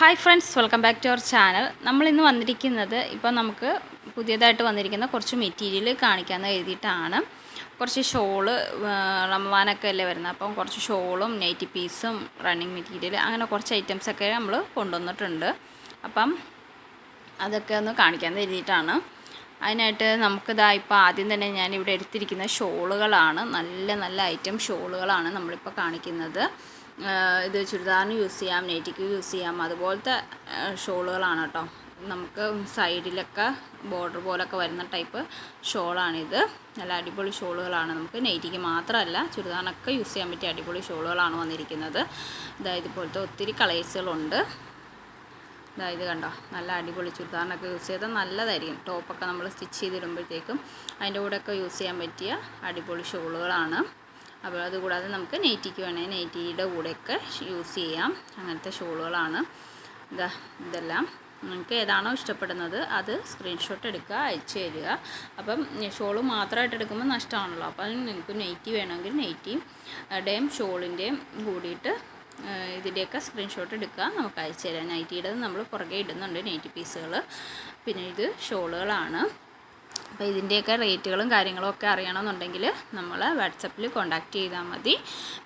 Hi friends welcome back to our channel നമ്മൾ ഇന്ന് വന്നിരിക്കുന്നത് ഇപ്പോൾ നമുക്ക് പുതിയതായിട്ട് വന്നിരിക്കുന്ന കുറച്ച് മെറ്റീരിയൽ കാണിക്കാമെന്ന് എഴുതിയിട്ടാണ്. കുറച്ച് ഷോൾ റമവാനൊക്കെ അല്ലേ വരുന്നത്. അപ്പം കുറച്ച് ഷോളും നൈറ്റി പീസും റണ്ണിങ് മെറ്റീരിയൽ അങ്ങനെ കുറച്ച് ഐറ്റംസൊക്കെ നമ്മൾ കൊണ്ടുവന്നിട്ടുണ്ട്. അപ്പം അതൊക്കെ ഒന്ന് കാണിക്കാമെന്ന് എഴുതിയിട്ടാണ്. അതിനായിട്ട് നമുക്കിതാ ഇപ്പോൾ ആദ്യം തന്നെ ഞാൻ ഇവിടെ എടുത്തിരിക്കുന്ന ഷോളുകളാണ് നല്ല നല്ല ഐറ്റം ഷോളുകളാണ് നമ്മളിപ്പോൾ കാണിക്കുന്നത്. ഇത് ചുരിദാറിന് യൂസ് ചെയ്യാം നെറ്റിക്ക് യൂസ് ചെയ്യാം. അതുപോലത്തെ ഷോളുകളാണ് കേട്ടോ. നമുക്ക് സൈഡിലൊക്കെ ബോർഡർ പോലൊക്കെ വരുന്ന ടൈപ്പ് ഷോളാണിത്. നല്ല അടിപൊളി ഷോളുകളാണ്. നമുക്ക് നെയ്റ്റിക്ക് മാത്രമല്ല ചുരിദാറിനൊക്കെ യൂസ് ചെയ്യാൻ പറ്റിയ അടിപൊളി ഷോളുകളാണ് വന്നിരിക്കുന്നത്. അതായത് ഇതുപോലത്തെ ഒത്തിരി കളേഴ്സുകളുണ്ട്. ഇത് കണ്ടോ നല്ല അടിപൊളി ചുരിദാറിനൊക്കെ യൂസ് ചെയ്താൽ നല്ലതായിരിക്കും. ടോപ്പൊക്കെ നമ്മൾ സ്റ്റിച്ച് ചെയ്തിടുമ്പോഴത്തേക്കും അതിന്റെ കൂടെയൊക്കെ യൂസ് ചെയ്യാൻ പറ്റിയ അടിപൊളി ഷോളുകളാണ്. അപ്പോൾ അതുകൂടാതെ നമുക്ക് നെയ്റ്റിക്ക് വേണമെങ്കിൽ നെയ്റ്റിയുടെ കൂടെയൊക്കെ യൂസ് ചെയ്യാം. അങ്ങനത്തെ ഷോളുകളാണ്. ഇതാ ഇതെല്ലാം. നിങ്ങൾക്ക് ഏതാണോ ഇഷ്ടപ്പെടുന്നത് അത് സ്ക്രീൻഷോട്ട് എടുക്കുക അയച്ചു തരിക. അപ്പം ഷോൾ മാത്രമായിട്ട് എടുക്കുമ്പോൾ നഷ്ടമാണല്ലോ. അപ്പം നിങ്ങൾക്ക് നെയ്റ്റി വേണമെങ്കിൽ നെയ്റ്റിയും ഡേം ഷോളിന്റെയും കൂടിയിട്ട് ഇതിന്റെയൊക്കെ സ്ക്രീൻഷോട്ട് എടുക്കുക. നമുക്ക് അയച്ചു തരാം. നൈറ്റിയുടെ നമ്മൾ പുറകെ ഇടുന്നുണ്ട് നൈറ്റി പീസുകൾ. പിന്നെ ഇത് ഷോളുകളാണ്. അപ്പോൾ ഇതിന്റെയൊക്കെ റേറ്റുകളും കാര്യങ്ങളും ഒക്കെ അറിയണമെന്നുണ്ടെങ്കിൽ നമ്മൾ വാട്സപ്പിൽ കോൺടാക്റ്റ് ചെയ്താൽ മതി.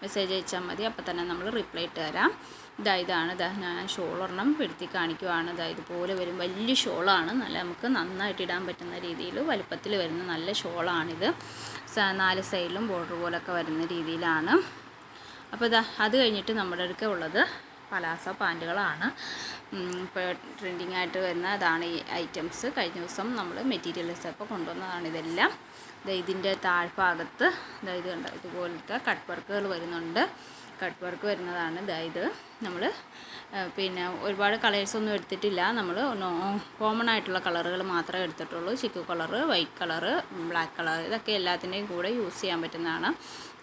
മെസ്സേജ് അയച്ചാൽ മതി. അപ്പോൾ തന്നെ നമ്മൾ റിപ്ലൈ ഇട്ട് തരാം. ഇതാ ഇതാണ്. ഇതാ ഞാൻ ഷോൾ ഒരെണ്ണം പെടുത്തി കാണിക്കുവാണ്. ഇതാ ഇതുപോലെ വരും. വലിയ ഷോളാണ് നല്ല നമുക്ക് നന്നായിട്ട് ഇടാൻ പറ്റുന്ന രീതിയിൽ വലുപ്പത്തിൽ വരുന്ന നല്ല ഷോളാണിത് നാല് സൈഡിലും ബോർഡർ പോലൊക്കെ വരുന്ന രീതിയിലാണ്. അപ്പോൾ ഇതാ അത് കഴിഞ്ഞിട്ട് നമ്മുടെ അടുക്ക ഉള്ളത്. പലാസ പാന്റുകളാണ്. ഇപ്പോൾ ട്രെൻഡിങ് ആയിട്ട് വരുന്ന അതാണ് ഈ ഐറ്റംസ് കഴിഞ്ഞ ദിവസം നമ്മൾ മെറ്റീരിയൽസ് ഒക്കെ കൊണ്ടുവന്നതാണ് ഇതെല്ലാം. ഇതിന്റെ താഴ്ഭാഗത്ത് ഇത് കണ്ടോ ഇതുപോലത്തെ കട്ട് വർക്കുകൾ വരുന്നുണ്ട്. കട്ട് വർക്ക് വരുന്നതാണ് ഇത് നമ്മൾ പിന്നെ ഒരുപാട് കളേഴ്സൊന്നും എടുത്തിട്ടില്ല. നമ്മൾ കോമൺ ആയിട്ടുള്ള കളറുകൾ മാത്രമേ എടുത്തിട്ടുള്ളൂ. Chikoo colour white colour black colour ഇതൊക്കെ എല്ലാത്തിന്റെയും കൂടെ യൂസ് ചെയ്യാൻ പറ്റുന്നതാണ്.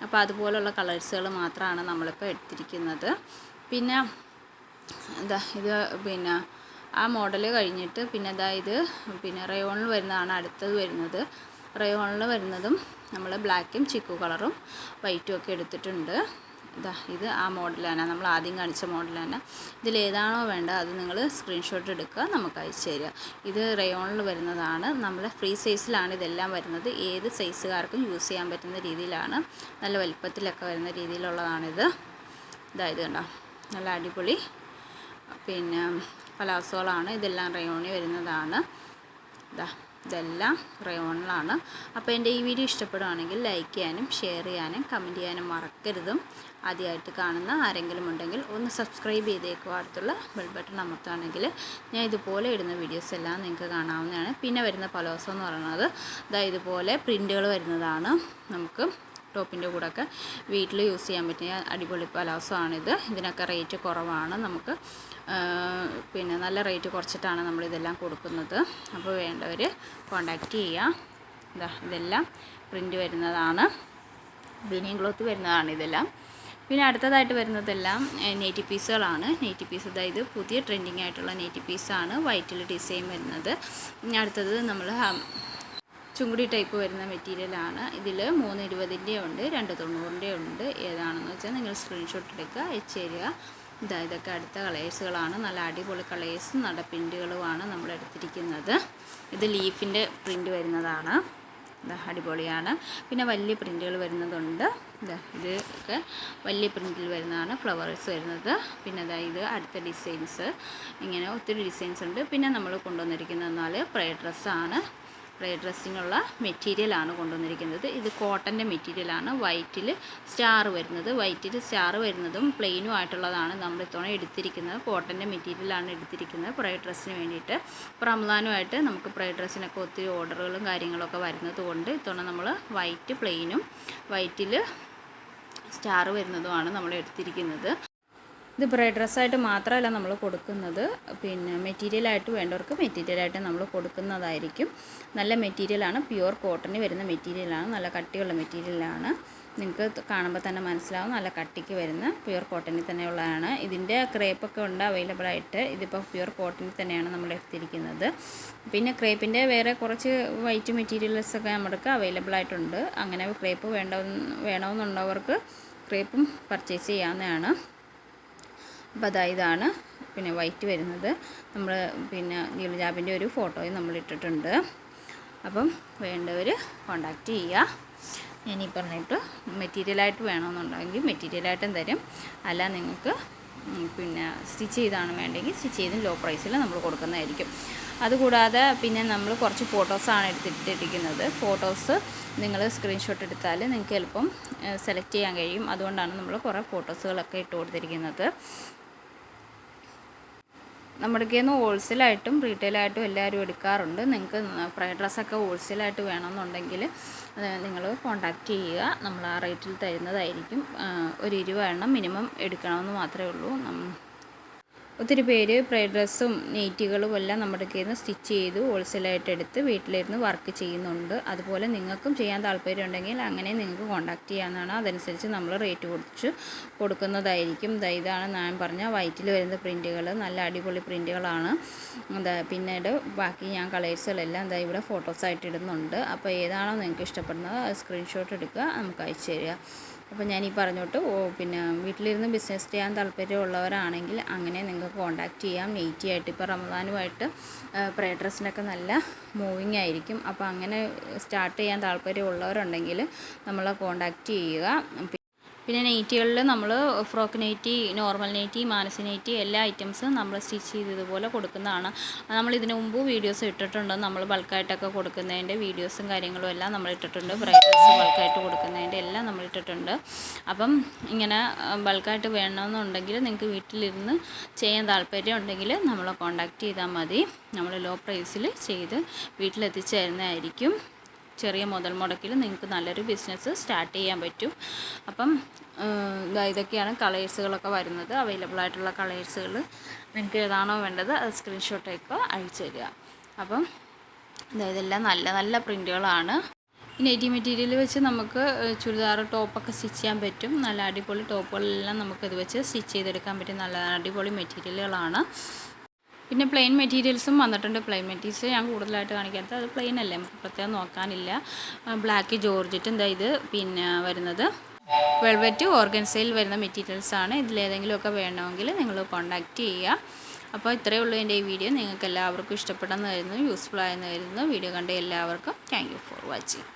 അപ്പോൾ അതുപോലുള്ള കളേഴ്സുകൾ മാത്രമാണ് നമ്മളിപ്പോൾ എടുത്തിരിക്കുന്നത്. പിന്നെ എന്താ ഇത് പിന്നെ ആ മോഡൽ കഴിഞ്ഞിട്ട് പിന്നെ ഇതാ ഇത് പിന്നെ റയോണിൽ വരുന്നതാണ് അടുത്തത് വരുന്നത്. റയോണിൽ വരുന്നതും നമ്മൾ ബ്ലാക്കും ചിക്കു കളറും വൈറ്റും ഒക്കെ എടുത്തിട്ടുണ്ട്. ഇതാ ഇത് ആ മോഡലാണ് നമ്മൾ ആദ്യം കാണിച്ച മോഡലാണ്. ഇതിലേതാണോ വേണ്ടത് അത് നിങ്ങൾ സ്ക്രീൻഷോട്ട് എടുക്കുക നമുക്ക് അയച്ചു തരിക. ഇത് റയോണിൽ വരുന്നതാണ്. നമ്മൾ ഫ്രീ സൈസിലാണ് ഇതെല്ലാം വരുന്നത്. ഏത് സൈസുകാർക്കും യൂസ് ചെയ്യാൻ പറ്റുന്ന രീതിയിലാണ്. നല്ല വലിപ്പത്തിലൊക്കെ വരുന്ന രീതിയിലുള്ളതാണിത്. ഇതായത് കണ്ടോ. നല്ല അടിപൊളി. പിന്നെ പലാസോളാണ്. ഇതെല്ലാം റയോണി വരുന്നതാണ്. ഇതാ ഇതെല്ലാം റയോണിലാണ്. അപ്പോൾ എന്റെ ഈ വീഡിയോ ഇഷ്ടപ്പെടുകയാണെങ്കിൽ ലൈക്ക് ചെയ്യാനും ഷെയർ ചെയ്യാനും കമന്റ് ചെയ്യാനും മറക്കരുതും. ആദ്യമായിട്ട് കാണുന്ന ആരെങ്കിലും ഉണ്ടെങ്കിൽ ഒന്ന് സബ്സ്ക്രൈബ് ചെയ്തേക്കുക അടുത്തുള്ള ബെൽ ബട്ടൺ അമർത്തുകയാണെങ്കിൽ ഞാൻ ഇതുപോലെ ഇടുന്ന വീഡിയോസ് എല്ലാം നിങ്ങൾക്ക് കാണാവുന്നതാണ്. പിന്നെ വരുന്ന പലോസം എന്ന് പറയുന്നത് ഇതാ ഇതുപോലെ പ്രിന്റുകൾ വരുന്നതാണ്. നമുക്ക് ടോപ്പിന്റെ കൂടെയൊക്കെ വീട്ടിൽ യൂസ് ചെയ്യാൻ പറ്റിയ അടിപൊളി പലാസമാണിത്. ഇതിനൊക്കെ റേറ്റ് കുറവാണ് നമുക്ക്. പിന്നെ നല്ല റേറ്റ് കുറച്ചിട്ടാണ് നമ്മളിതെല്ലാം കൊടുക്കുന്നത്. അപ്പോൾ വേണ്ടവർ കോണ്ടാക്റ്റ് ചെയ്യുക. ഇതാ ഇതെല്ലാം പ്രിന്റ് വരുന്നതാണ്. ബിനിയൻ ക്ലോത്ത് വരുന്നതാണ് ഇതെല്ലാം. പിന്നെ അടുത്തതായിട്ട് വരുന്നതെല്ലാം നെയ്റ്റി പീസുകളാണ് നെയ്റ്റി പീസ് അതായത് പുതിയ ട്രെൻഡിങ് ആയിട്ടുള്ള നെയ്റ്റി പീസാണ് വൈറ്റിൽ ഡിസൈൻ വരുന്നത്. അടുത്തത് നമ്മൾ ചുങ്കുടി ടൈപ്പ് വരുന്ന മെറ്റീരിയലാണ് ഇതിൽ മൂന്ന് ഇരുപതിന്റെ ഉണ്ട് രണ്ട് തൊണ്ണൂറിന്റെ ഉണ്ട്. ഏതാണെന്ന് വെച്ചാൽ നിങ്ങൾ സ്ക്രീൻഷോട്ട് എടുക്കുക അയച്ചു തരിക. ഇതാ ഇതൊക്കെ അടുത്ത കളേഴ്സുകളാണ് നല്ല അടിപൊളി കളേഴ്സും നല്ല പ്രിന്റുകളുമാണ് നമ്മൾ എടുത്തിരിക്കുന്നത്. ഇത് ലീഫിന്റെ പ്രിന്റ് വരുന്നതാണ്. ഇതാ അടിപൊളിയാണ്. പിന്നെ വലിയ പ്രിന്റുകൾ വരുന്നതുണ്ട്. ഇത് ഒക്കെ വലിയ പ്രിന്റിൽ വരുന്നതാണ് ഫ്ലവേഴ്സ് വരുന്നത്. പിന്നെ അതായത് ഇത് അടുത്ത ഡിസൈൻസ് ഇങ്ങനെ ഒത്തിരി ഡിസൈൻസ് ഉണ്ട്. പിന്നെ നമ്മൾ കൊണ്ടുവന്നിരിക്കുന്നതെന്നാൽ പ്രേ ഡ്രസ്സാണ് പ്രേ മെറ്റീരിയൽ മെറ്റീരിയലാണ് കൊണ്ടുവന്നിരിക്കുന്നത്. ഇത് കോട്ടന്റെ മെറ്റീരിയലാണ്. വൈറ്റിൽ സ്റ്റാർ വരുന്നത്. വൈറ്റിൽ സ്റ്റാർ വരുന്നതും പ്ലെയിനും ആയിട്ടുള്ളതാണ് നമ്മൾ ഇത്തവണ എടുത്തിരിക്കുന്നത്. കോട്ടന്റെ മെറ്റീരിയലാണ് എടുത്തിരിക്കുന്നത് പ്രൈ ഡ്രസ്സിന് വേണ്ടിയിട്ട്. ഇപ്പോൾ റംസാനുമായിട്ട് നമുക്ക് പ്രൈ ഡ്രസ്സിനൊക്കെ ഒത്തിരി ഓർഡറുകളും കാര്യങ്ങളൊക്കെ വരുന്നത് കൊണ്ട് ഇത്തവണ നമ്മൾ വൈറ്റ് പ്ലെയിനും വൈറ്റിൽ സ്റ്റാർ വരുന്നതുമാണ് നമ്മൾ എടുത്തിരിക്കുന്നത്. ഇത് ബ്രൈഡ് ഡ്രസ്സായിട്ട് മാത്രമല്ല നമ്മൾ കൊടുക്കുന്നത്. പിന്നെ മെറ്റീരിയലായിട്ട് വേണ്ടവർക്ക് മെറ്റീരിയലായിട്ട് നമ്മൾ കൊടുക്കുന്നതായിരിക്കും. നല്ല മെറ്റീരിയലാണ് പ്യുവർ കോട്ടണിൽ വരുന്ന മെറ്റീരിയലാണ് നല്ല കട്ടിയുള്ള മെറ്റീരിയലാണ് നിങ്ങൾക്ക് കാണുമ്പോൾ തന്നെ മനസ്സിലാവും. നല്ല കട്ടിക്ക് വരുന്ന പ്യുവർ കോട്ടണിൽ തന്നെയുള്ളതാണ് ഇതിന്റെ ക്രേപ്പൊക്കെ ഉണ്ട് അവൈലബിൾ ആയിട്ട്. ഇതിപ്പോൾ പ്യുവർ കോട്ടണിൽ തന്നെയാണ് നമ്മൾ എടുത്തിരിക്കുന്നത്. പിന്നെ ക്രേപ്പിന്റെ വേറെ കുറച്ച് വൈറ്റ് മെറ്റീരിയൽസ് ഒക്കെ നമ്മൾക്ക് അവൈലബിൾ ആയിട്ടുണ്ട്. അങ്ങനെ ക്രേപ്പ് വേണ്ട വേണമെന്നുള്ളവർക്ക് ക്രേപ്പും പർച്ചേസ് ചെയ്യാവുന്നതാണ്. അപ്പോൾ അതാ ഇതാണ് പിന്നെ വൈറ്റ് വരുന്നത്. നമ്മൾ പിന്നെ ഗിൽജാബിന്റെ ഒരു ഫോട്ടോയും നമ്മൾ ഇട്ടിട്ടുണ്ട്. അപ്പം വേണ്ടവർ കോണ്ടാക്റ്റ് ചെയ്യുക ഞാൻ ഈ പറഞ്ഞിട്ട് മെറ്റീരിയലായിട്ട് വേണമെന്നുണ്ടെങ്കിൽ മെറ്റീരിയലായിട്ടും തരും. അല്ല നിങ്ങൾക്ക് പിന്നെ സ്റ്റിച്ച് ചെയ്താണ് വേണ്ടെങ്കിൽ സ്റ്റിച്ച് ചെയ്തും ലോ പ്രൈസിൽ നമ്മൾ കൊടുക്കുന്നതായിരിക്കും. അതുകൂടാതെ പിന്നെ നമ്മൾ കുറച്ച് ഫോട്ടോസാണ് എടുത്തിട്ടിരിക്കുന്നത്. ഫോട്ടോസ് നിങ്ങൾ സ്ക്രീൻഷോട്ട് എടുത്താൽ നിങ്ങൾക്ക് എളുപ്പം സെലക്ട് ചെയ്യാൻ കഴിയും. അതുകൊണ്ടാണ് നമ്മൾ കുറേ ഫോട്ടോസുകളൊക്കെ ഇട്ട് കൊടുത്തിരിക്കുന്നത്. നമ്മുടെ കയ്യിൽ ഹോൾസെയിലായിട്ടും റീറ്റെയിലായിട്ടും എല്ലാവരും എടുക്കാറുണ്ട്. നിങ്ങൾക്ക് ഫ്രൈഡ് ഡ്രസ്സൊക്കെ ഹോൾസെയിലായിട്ട് വേണമെന്നുണ്ടെങ്കിൽ നിങ്ങൾ കോണ്ടാക്ട് ചെയ്യുക. നമ്മൾ ആ റേറ്റിൽ തരുന്നതായിരിക്കും. ഒരു ഇരുപത് എണ്ണം മിനിമം എടുക്കണമെന്ന് മാത്രമേ ഉള്ളൂ. ഒത്തിരി പേര് പ്രൈ ഡ്രസ്സും നെയ്റ്റുകളും എല്ലാം നമ്മുടെ കയ്യിൽ നിന്ന് സ്റ്റിച്ച് ചെയ്ത് ഹോൾസെയിലായിട്ട് എടുത്ത് വീട്ടിലിരുന്ന് വർക്ക് ചെയ്യുന്നുണ്ട്. അതുപോലെ നിങ്ങൾക്കും ചെയ്യാൻ താല്പര്യം ഉണ്ടെങ്കിൽ അങ്ങനെ നിങ്ങൾക്ക് കോൺടാക്ട് ചെയ്യാവുന്നതാണ്. അതനുസരിച്ച് നമ്മൾ റേറ്റ് കുറച്ച് കൊടുക്കുന്നതായിരിക്കും. ഇതാണ് ഞാൻ പറഞ്ഞ വൈറ്റിൽ വരുന്ന പ്രിന്റുകൾ നല്ല അടിപൊളി പ്രിന്റുകളാണ് എന്താ പിന്നീട് ബാക്കി ഞാൻ കളേഴ്സുകളെല്ലാം എന്താ ഇവിടെ ഫോട്ടോസായിട്ട് ഇടുന്നുണ്ട്. അപ്പോൾ ഏതാണോ നിങ്ങൾക്ക് ഇഷ്ടപ്പെടുന്നത് സ്ക്രീൻഷോട്ട് എടുക്കുക നമുക്ക് അയച്ചു തരിക. അപ്പോൾ ഞാൻ ഈ പറഞ്ഞോട്ട് പിന്നെ വീട്ടിലിരുന്ന് ബിസിനസ് ചെയ്യാൻ താല്പര്യമുള്ളവരാണെങ്കിൽ അങ്ങനെ നിങ്ങൾക്ക് കോൺടാക്റ്റ് ചെയ്യാം. നെയ്റ്റി ആയിട്ട് ഇപ്പോൾ റമദാനുമായിട്ട് പ്രേ ഡ്രസ്സിനൊക്കെ നല്ല മൂവിങ് ആയിരിക്കും. അപ്പോൾ അങ്ങനെ സ്റ്റാർട്ട് ചെയ്യാൻ താല്പര്യമുള്ളവരുണ്ടെങ്കിൽ നമ്മളെ കോൺടാക്റ്റ് ചെയ്യുക. പിന്നെ നൈറ്റികളിൽ നമ്മൾ frock nighty normal nighty Manasi nighty എല്ലാ ഐറ്റംസും നമ്മൾ സ്റ്റിച്ച് ചെയ്ത് ഇതുപോലെ കൊടുക്കുന്നതാണ്. നമ്മൾ ഇതിനു മുമ്പ് വീഡിയോസ് ഇട്ടിട്ടുണ്ട്. നമ്മൾ ബൾക്കായിട്ടൊക്കെ കൊടുക്കുന്നതിന്റെ വീഡിയോസും കാര്യങ്ങളും എല്ലാം നമ്മൾ ഇട്ടിട്ടുണ്ട്. ബ്രൈഡൽസ് ബൾക്കായിട്ട് കൊടുക്കുന്നതിന്റെ എല്ലാം നമ്മൾ ഇട്ടിട്ടുണ്ട്. അപ്പം ഇങ്ങനെ ബൾക്കായിട്ട് വേണമെന്നുണ്ടെങ്കിൽ നിങ്ങൾക്ക് വീട്ടിലിരുന്ന് ചെയ്യാൻ താല്പര്യം ഉണ്ടെങ്കിൽ നമ്മളെ കോൺടാക്റ്റ് ചെയ്താൽ മതി. നമ്മൾ ലോ പ്രൈസിൽ ചെയ്ത് വീട്ടിലെത്തിച്ചു തരുന്നതായിരിക്കും ചെറിയ മുതൽ മുടക്കിൽ നിങ്ങൾക്ക് നല്ലൊരു ബിസിനസ് സ്റ്റാർട്ട് ചെയ്യാൻ പറ്റും. അപ്പം ഇതാ ഇതൊക്കെയാണ് കളേഴ്സുകളൊക്കെ വരുന്നത്. അവൈലബിൾ ആയിട്ടുള്ള കളേഴ്സുകൾ നിങ്ങൾക്ക് ഏതാണോ വേണ്ടത് അത് സ്ക്രീൻഷോട്ടൊക്കെ അയച്ചു തരിക. അപ്പം ഇതെല്ലാം നല്ല നല്ല പ്രിന്റുകളാണ് നെറ്റി മെറ്റീരിയൽ വെച്ച് നമുക്ക് ചുരിദാർ ടോപ്പൊക്കെ സ്റ്റിച്ച് ചെയ്യാൻ പറ്റും. നല്ല അടിപൊളി ടോപ്പുകളെല്ലാം നമുക്ക് ഇത് വെച്ച് സ്റ്റിച്ച് ചെയ്തെടുക്കാൻ പറ്റും നല്ല അടിപൊളി മെറ്റീരിയലുകളാണ് പിന്നെ പ്ലെയിൻ മെറ്റീരിയൽസും വന്നിട്ടുണ്ട്. പ്ലെയിൻ മെറ്റീരിയൽസ് ഞാൻ കൂടുതലായിട്ട് കാണിക്കാത്തത് അത് പ്ലെയിൻ അല്ലേ? നമുക്ക് പ്രത്യേകം നോക്കാനില്ല. ബ്ലാക്ക് ജോർജറ്റും എന്താ ഇത്? പിന്നെ വരുന്നത് വെൾവെറ്റ് ഓർഗൻസയിൽ വരുന്ന മെറ്റീരിയൽസാണ് ഇതിലേതെങ്കിലുമൊക്കെ വേണമെങ്കിൽ നിങ്ങൾ കോൺടാക്റ്റ് ചെയ്യുക. അപ്പോൾ ഇത്രയേ ഉള്ളൂ എന്റെ ഈ വീഡിയോ നിങ്ങൾക്ക് എല്ലാവർക്കും ഇഷ്ടപ്പെടുന്നതായിരുന്നു യൂസ്ഫുൾ ആയെന്നായിരുന്നു വീഡിയോ കണ്ട എല്ലാവർക്കും താങ്ക് ഫോർ വാച്ചിങ്